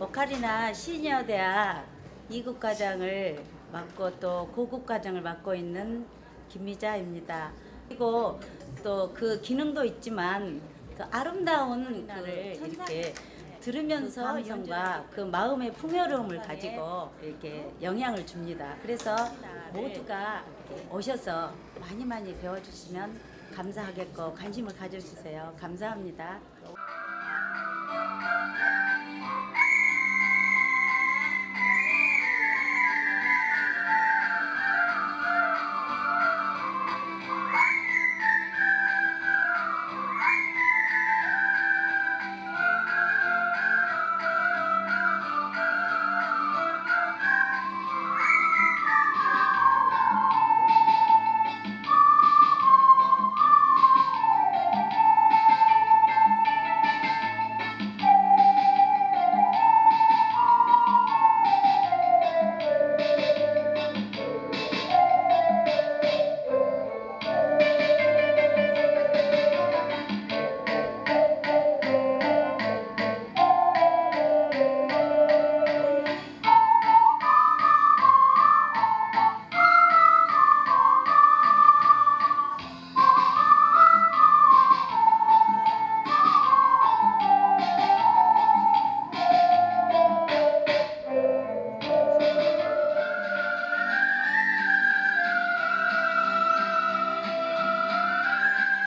오카리나 시니어 대학 2급 과장을 맡고 또 고급 과장을 맡고 있는 김미자입니다. 그리고 또 그 기능도 있지만 그 아름다운 그 이렇게 들으면서 감성과 그 마음의 풍요로움을 가지고 이렇게 영향을 줍니다. 그래서 모두가 오셔서 많이 많이 배워주시면 감사하겠고 관심을 가져주세요. 감사합니다.